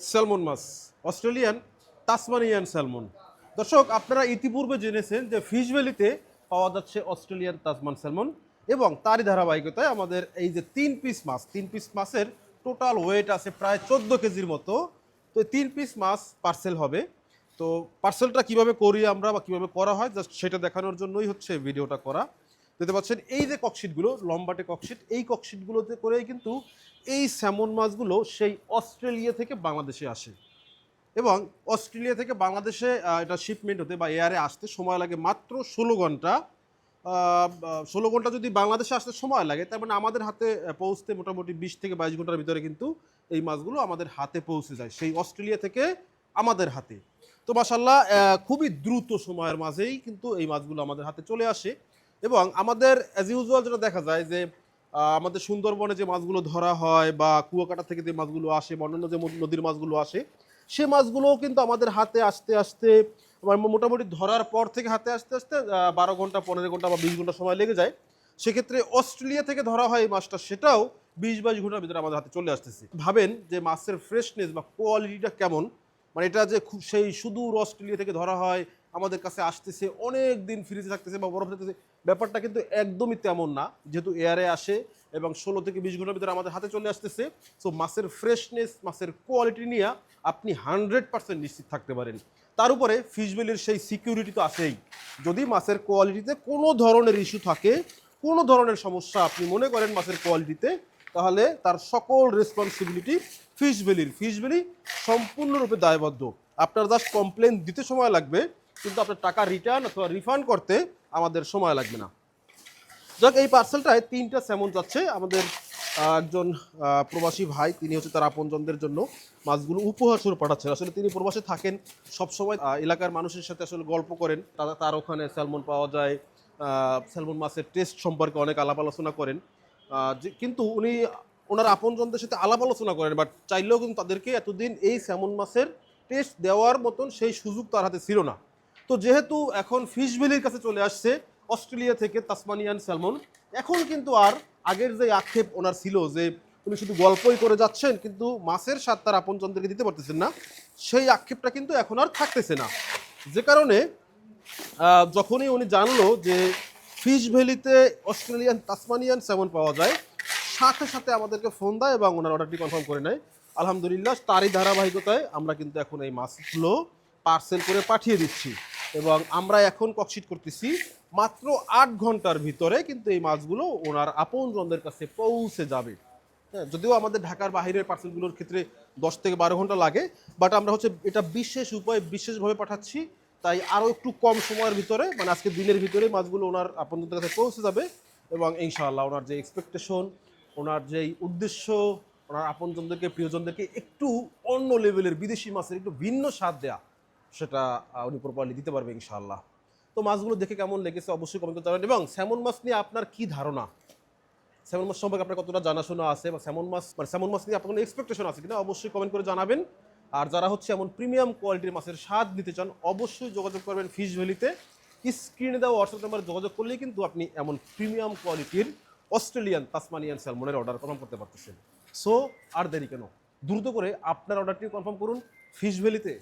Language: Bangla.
স্যালমন মাছ, অস্ট্রেলিয়ান তাসমানিয়ান স্যালমন দর্শক, আপনারা ইতিপূর্বে জেনেছেন যে ফিশ ভ্যালিতে পাওয়া যাচ্ছে অস্ট্রেলিয়ান তাসমান স্যালমন এবং তারই ধারাবাহিকতায় আমাদের এই যে তিন পিস মাছ, তিন পিস মাছের টোটাল ওয়েট আছে প্রায় চোদ্দ কেজির মতো। তো তিন পিস মাছ পার্সেল হবে। তো পার্সেলটা কীভাবে করি আমরা বা কীভাবে করা হয় জাস্ট সেটা দেখানোর জন্যই হচ্ছে ভিডিওটা করা। দেখতে পাচ্ছেন, এই যে ককশিটগুলো, লম্বাটে ককশিট, এই ককশিটগুলোতে করেই কিন্তু এই স্যামন মাছগুলো সেই অস্ট্রেলিয়া থেকে বাংলাদেশে আসে। এবং অস্ট্রেলিয়া থেকে বাংলাদেশে এটা শিপমেন্ট হতে বা এয়ারে আসতে সময় লাগে মাত্র ষোলো ঘণ্টা। ষোলো ঘণ্টা যদি বাংলাদেশে আসতে সময় লাগে, তার মানে আমাদের হাতে পৌঁছতে মোটামুটি বিশ থেকে বাইশ ঘণ্টার ভিতরে কিন্তু এই মাছগুলো আমাদের হাতে পৌঁছে যায়, সেই অস্ট্রেলিয়া থেকে আমাদের হাতে। তো মাসাল্লাহ খুবই দ্রুত সময়ের মাঝেই কিন্তু এই মাছগুলো আমাদের হাতে চলে আসে। এবং আমাদের অ্যাজ ইউজুয়াল যেটা দেখা যায় যে আমাদের সুন্দরবনে যে মাছগুলো ধরা হয় বা কুয়াকাটা থেকে যে মাছগুলো আসে বা অন্যান্য যে নদীর মাছগুলো আসে, সে মাছগুলোও কিন্তু আমাদের হাতে আসতে আসতে মোটামুটি ধরার পর থেকে হাতে আসতে আসতে বারো ঘণ্টা, পনেরো ঘণ্টা বা বিশ ঘণ্টা সময় লেগে যায়। সেক্ষেত্রে অস্ট্রেলিয়া থেকে ধরা হয় এই মাছটা, সেটাও বিশ বাইশ ঘণ্টার ভিতরে আমাদের হাতে চলে আসতেছে। ভাবেন যে মাছের ফ্রেশনেস বা কোয়ালিটিটা কেমন মানে এটা যে খুব, সেই সুদূর অস্ট্রেলিয়া থেকে ধরা হয় আমাদের কাছে আসতেছে অনেক দিন ফ্রিজে থাকতেছে বা বরফ থাকতেছে। ব্যাপারটা কিন্তু একদমই তেমন না, যেহেতু এয়ারে আসে এবং ষোলো থেকে বিশ ঘণ্টার ভিতরে আমাদের হাতে চলে আসতেছে। সো মাছের ফ্রেশনেস মাছের কোয়ালিটি নিয়ে আপনি হান্ড্রেড পার্সেন্ট নিশ্চিত থাকতে পারেন। তার উপরে ফিশবেলির সেই সিকিউরিটি তো আছেই। যদি মাছের কোয়ালিটিতে কোনো ধরনের ইস্যু থাকে, কোনো ধরনের সমস্যা আপনি মনে করেন মাছের কোয়ালিটিতে তাহলে তার সকল রেসপন্সিবিলিটি ফিশ ভ্যালির ভ্যালি সম্পূর্ণরূপে দায়বদ্ধ। আপনার জাস্ট কমপ্লেন দিতে সময় লাগবে কিন্তু আপনার টাকা রিটার্ন অথবা রিফান্ড করতে আমাদের সময় লাগবে না। যাক, এই পার্সেলটায় তিনটা স্যামন যাচ্ছে। আমাদের একজন প্রবাসী ভাই, তিনি হচ্ছে তার আপনজনদের জন্য মাছগুলো উপহার স্বরূপ পাঠাচ্ছেন। আসলে তিনি প্রবাসে থাকেন, সবসময় এলাকার মানুষের সাথে আসলে গল্প করেন। তারা, তার ওখানে স্যালমন পাওয়া যায় স্যালমন মাছের টেস্ট সম্পর্কে অনেক আলাপ আলোচনা করেন। কিন্তু উনি, ওনার আপনজনদের সাথে আলাপ আলোচনা করেন বাট চাইলেও কিন্তু তাদেরকে এতদিন এই স্যামন মাছের টেস্ট দেওয়ার মতন সেই সুযোগ তার হাতে ছিল না। তো যেহেতু এখন ফিশ ভ্যালির কাছে চলে আসছে অস্ট্রেলিয়া থেকে তাসমানিয়ান স্যালমন, এখন কিন্তু আর আগের যে আক্ষেপ ওনার ছিল যে উনি শুধু গল্পই করে যাচ্ছেন, কিন্তু মাছের স্বাদ তার আপনজনদেরকে দিতে পারতেছেন না, সেই আক্ষেপটা কিন্তু এখন আর থাকতেছে না। যে কারণে যখনই উনি জানলো যে ফিশ ভ্যালিতে অস্ট্রেলিয়ান, তাসমানিয়ান স্যামন পাওয়া যায়, সাথে সাথে আমাদেরকে ফোন দেয় এবং ওনার অর্ডারটি কনফার্ম করে নেয়। আলহামদুলিল্লাহ, তারই ধারাবাহিকতায় আমরা কিন্তু এখন এই মাছগুলো পার্সেল করে পাঠিয়ে দিচ্ছি। এবং আমরা এখন ককশিট করতেছি মাত্র আট ঘণ্টার ভিতরে কিন্তু এই মাছগুলো ওনার আপনজনদের কাছে পৌঁছে যাবে। হ্যাঁ যদিও আমাদের ঢাকার বাহিরের পার্সেলগুলোর ক্ষেত্রে দশ থেকে বারো ঘণ্টা লাগে বাট আমরা হচ্ছে এটা বিশেষ উপায়ে বিশেষভাবে পাঠাচ্ছি, তাই আরও একটু কম সময়ের ভিতরে মানে আজকে দিনের ভিতরে মাছগুলো ওনার আপনজনদের কাছে পৌঁছে যাবে এবং ইনশাআল্লাহ ওনার যে এক্সপেকটেশন ওনার যেই উদ্দেশ্য, ওনার আপনজনদেরকে, প্রিয়জনদেরকে একটু অন্য লেভেলের বিদেশি মাছের একটু ভিন্ন স্বাদ দেয়া সেটা উনি প্রপারলি দিতে পারবে ইনশাআল্লাহ। তো মাছগুলো দেখে কেমন লেগেছে অবশ্যই কমেন্ট করতে পারেন এবং স্যামন মাছ নিয়ে আপনার কি ধারণা? স্যামন মাছ সম্পর্কে আপনার কতটা জানাশোনা আছে বা স্যামন মাছ মানে স্যামন মাছ নিয়ে আপনার কোনো এক্সপেকটেশন আছে কিনা অবশ্যই কমেন্ট করে জানাবেন। আর যারা হচ্ছে এমন প্রিমিয়াম কোয়ালিটির মাছের স্বাদ নিতে চান, অবশ্যই যোগাযোগ করবেন ফিশ ভ্যালিতে স্ক্রিনে দেওয়া হোয়াটসঅ্যাপ নাম্বারে যোগাযোগ করলেই কিন্তু আপনি এমন প্রিমিয়াম কোয়ালিটির অস্ট্রেলিয়ান তাসমানিয়ান স্যালমনের অর্ডার কনফার্ম করতে পারতেছেন। সো আর দেরি কেন? দ্রুত করে আপনার অর্ডারটি কনফার্ম করুন ফিশ ভ্যালিতে